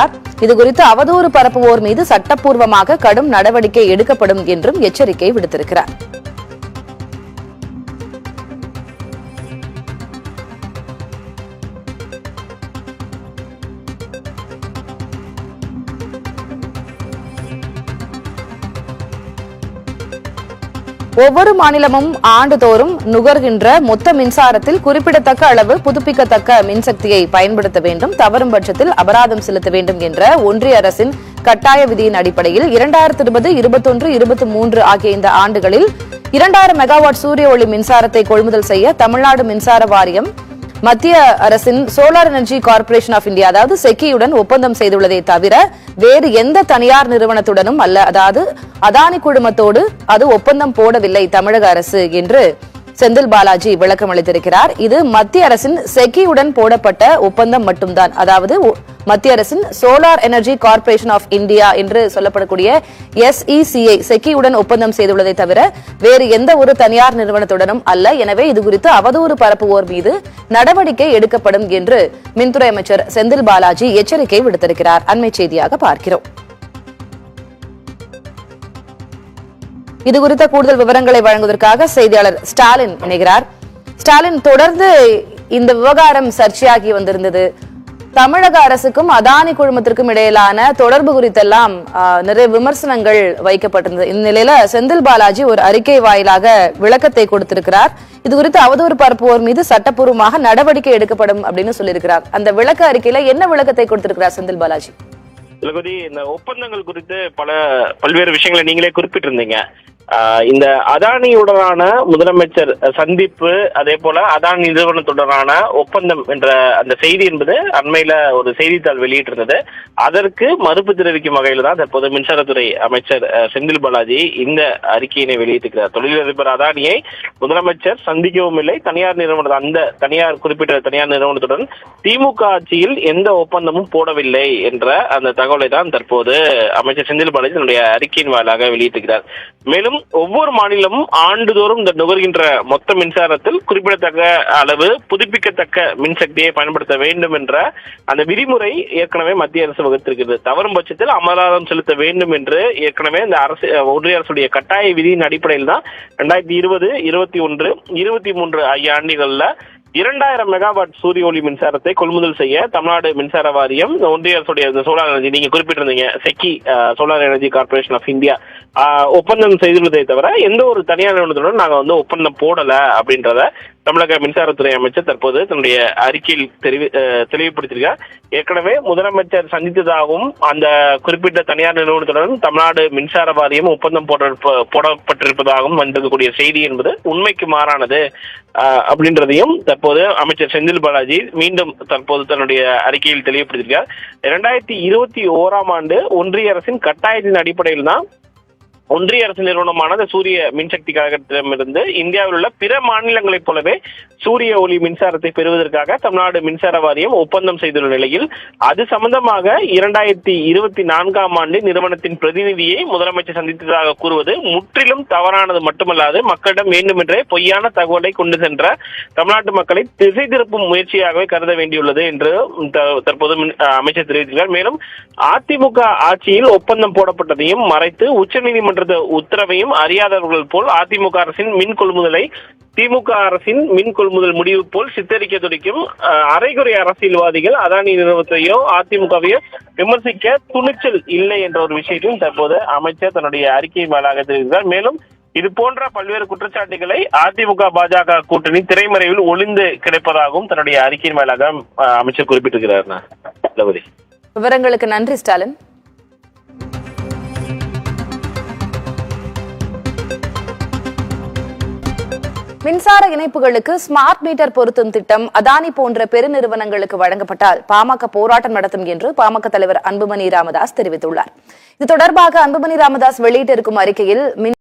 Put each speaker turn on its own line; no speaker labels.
விடுத்திருக்கிறார் இதுகுறித்து அவதூறு பரப்புவோர் மீது சட்டப்பூர்வமாக கடும் நடவடிக்கை எடுக்கப்படும் என்றும் எச்சரிக்கை விடுத்திருக்கிறார். ஒவ்வொரு மாநிலமும் ஆண்டுதோறும் நுகர்கின்ற மொத்த மின்சாரத்தில் குறிப்பிடத்தக்க அளவு புதுப்பிக்கத்தக்க மின்சக்தியை பயன்படுத்த வேண்டும். தவறும் பட்சத்தில் அபராதம் செலுத்த வேண்டும் என்ற ஒன்றிய அரசின் கட்டாய விதியின் அடிப்படையில் இரண்டாயிரத்தி இருபது இருபத்தொன்று இருபத்தி மூன்று ஆகிய இந்த ஆண்டுகளில் இரண்டாயிரம் மெகாவாட் சூரிய ஒளி மின்சாரத்தை கொள்முதல் செய்ய தமிழ்நாடு மின்சார வாரியம் மத்திய அரசின் solar energy corporation of India அதாவது செக்கியுடன் ஒப்பந்தம் செய்துள்ளதை தவிர வேறு எந்த தனியார் நிறுவனத்துடனும் அல்ல. அதாவது அதானி குழுமத்தோடு அது ஒப்பந்தம் போடவில்லை தமிழக அரசு என்று செந்தில் பாலாஜி விளக்கம் அளித்திருக்கிறார். இது மத்திய அரசின் செக்கியுடன் போடப்பட்ட ஒப்பந்தம் மட்டும்தான். அதாவது மத்திய அரசின் solar energy corporation of India என்று சொல்லப்படக்கூடிய எஸ்இசிஐ செக்கியுடன் ஒப்பந்தம் செய்துள்ளதை தவிர வேறு எந்த ஒரு தனியார் நிறுவனத்துடனும் அல்ல. எனவே இது குறித்து அவதூறு பரப்புவோர் மீது நடவடிக்கை எடுக்கப்படும் என்று மின்துறை அமைச்சர் செந்தில் பாலாஜி எச்சரிக்கை விடுத்திருக்கிறார். அண்மை செய்தியாக பார்க்கிறோம். இது குறித்த கூடுதல் விவரங்களை வழங்குவதற்காக செய்தியாளர் ஸ்டாலின் இணைகிறார். ஸ்டாலின் தொடர்ந்து இந்த விவகாரம் சர்ச்சையாகி வந்திருந்தது. தமிழக அரசுக்கும் அதானி குழுமத்திற்கும் இடையிலான தொடர்பு குறித்தெல்லாம் நிறைய விமர்சனங்கள் வைக்கப்பட்டிருந்தது. இந்த நிலையில செந்தில் பாலாஜி ஒரு அறிக்கை வாயிலாக விளக்கத்தை கொடுத்திருக்கிறார். இது குறித்து அவதூறு பரப்புவோர் மீது சட்டப்பூர்வமாக நடவடிக்கை எடுக்கப்படும் அப்படின்னு சொல்லியிருக்கிறார். அந்த விளக்க அறிக்கையில என்ன விளக்கத்தை கொடுத்திருக்கிறார் செந்தில் பாலாஜி?
இலகுதி இந்த ஒப்பந்தங்கள் குறித்து பல பல்வேறு விஷயங்களை நீங்களே குறிப்பிட்டிருந்தீங்க. இந்த அதானியுடனான முதலமைச்சர் சந்திப்பு அதே போல அதானி நிறுவனத்துடனான ஒப்பந்தம் என்ற அந்த செய்தி என்பது அண்மையில ஒரு செய்தித்தாள் வெளியிட்டிருந்தது. அதற்கு மறுப்பு தெரிவிக்கும் வகையில் தான் தற்போது மின்சாரத்துறை அமைச்சர் செந்தில் பாலாஜி இந்த அறிக்கையினை வெளியிட்டிருக்கிறார். தொழிலதிபர் அதானியை முதலமைச்சர் சந்திக்கவும் இல்லை. தனியார் நிறுவனம் அந்த தனியார் குறிப்பிட்ட தனியார் நிறுவனத்துடன் திமுக ஆட்சியில் எந்த ஒப்பந்தமும் போடவில்லை என்ற அந்த தகவலை தான் தற்போது அமைச்சர் செந்தில் பாலாஜி தன்னுடைய அறிக்கையின் வாயிலாக வெளியிட்டிருக்கிறார். மேலும் ஒவ்வொரு மாநிலமும் ஆண்டுதோறும் இந்த நுகர்கின்ற மொத்த மின்சாரத்தில் குறிப்பிடத்தக்க அளவு புதுப்பிக்கத்தக்க மின்சக்தியை பயன்படுத்த வேண்டும் என்ற அந்த விதிமுறை ஏற்கனவே மத்திய அரசு வகுத்திருக்கிறது. தவறும் பட்சத்தில் அமலாதம் செலுத்த வேண்டும் என்று ஏற்கனவே இந்த அரசு ஒன்றிய அரசுடைய கட்டாய விதியின் அடிப்படையில் தான் ரெண்டாயிரத்தி இருபது இருபத்தி ஒன்று இருபத்தி மூன்று ஆகிய ஆண்டுகளில் இரண்டாயிரம் மெகாவாட் சூரிய ஒளி மின்சாரத்தை கொள்முதல் செய்ய தமிழ்நாடு மின்சார வாரியம் ஒன்றிய அரசுடைய சோலார் எனர்ஜி நீங்க குறிப்பிட்டிருந்தீங்க SECI solar energy corporation of India ah, ஒப்பந்தம் செய்துள்ளதை தவிர எந்த ஒரு தனியார் நிறுவனத்துடன் நாங்க வந்து ஒப்பந்தம் போடல அப்படின்றத தமிழக மின்சாரத்துறை அமைச்சர் தற்போது தன்னுடைய அறிக்கையில் தெரிவி தெளிவுபடுத்தியிருக்கார். ஏற்கனவே முதலமைச்சர் சந்தித்ததாகவும் அந்த குறிப்பிட்ட தனியார் நிறுவனத்துடன் தமிழ்நாடு மின்சார வாரியம் ஒப்பந்தம் போட போடப்பட்டிருப்பதாகவும் வந்திருக்கக்கூடிய செய்தி என்பது உண்மைக்கு மாறானது ஆஹ், அப்படின்றதையும் தற்போது அமைச்சர் செந்தில் பாலாஜி மீண்டும் தற்போது தன்னுடைய அறிக்கையில் தெளிவுபடுத்தியிருக்கார். இரண்டாயிரத்தி இருபத்தி ஓராம் ஆண்டு ஒன்றிய அரசின் கட்டாயத்தின் அடிப்படையில் தான் ஒன்றிய அரசு நிறுவனமான சூரிய மின்சக்தி கழகத்திடமிருந்து இந்தியாவில் உள்ள பிற மாநிலங்களைப் போலவே சூரிய ஒளி மின்சாரத்தை பெறுவதற்காக தமிழ்நாடு மின்சார வாரியம் ஒப்பந்தம் செய்துள்ள நிலையில் அது சம்பந்தமாக இரண்டாயிரத்தி இருபத்தி நான்காம் ஆண்டு நிறுவனத்தின் பிரதிநிதியை முதலமைச்சர் சந்தித்ததாக கூறுவது முற்றிலும் தவறானது மட்டுமல்லாது மக்களிடம் வேண்டுமென்றே பொய்யான தகவலை கொண்டு சென்ற தமிழ்நாட்டு மக்களை திசை திருப்பும் முயற்சியாகவே கருத வேண்டியுள்ளது என்று தற்போது அமைச்சர் தெரிவித்துள்ளார் மேலும் அதிமுக ஆட்சியில் ஒப்பந்தம் போடப்பட்டதையும் மறைத்து உச்சநீதிமன்ற உத்தரவையும் அறியாதவர்கள் போல் அதிமுக அரசின் மின் கொள்முதலை திமுக அரசின் மின் கொள்முதல் முடிவு போல் சித்தரிக்க துடிக்கும் அரைகுறை அரசியல்வாதிகள் அதானி நிறுவனத்தையோ அதிமுகவையோ விமர்சிக்க துணிச்சல் இல்லை என்ற ஒரு விஷயத்தையும் தற்போது அமைச்சர் தன்னுடைய அறிக்கை மேலாக தெரிவித்தார் மேலும் இது போன்ற பல்வேறு குற்றச்சாட்டுகளை அதிமுக பாஜக கூட்டணி திரைமறைவில் ஒளிந்து கிடைப்பதாகவும் தன்னுடைய அறிக்கையின் மேலாக அமைச்சர் குறிப்பிட்டிருக்கிறார்.
விவரங்களுக்கு நன்றி ஸ்டாலின். மின்சார இணைப்புகளுக்கு ஸ்மார்ட் மீட்டர் பொருத்தும் திட்டம் அதானி போன்ற பெருநிறுவனங்களுக்கு வழங்கப்பட்டால் பாமக போராட்டம் நடத்தும் என்று பாமக தலைவர் அன்புமணி ராமதாஸ் தெரிவித்துள்ளார். இது தொடர்பாக அன்புமணி ராமதாஸ் வெளியிட்டிருக்கும் அறிக்கையில் மின்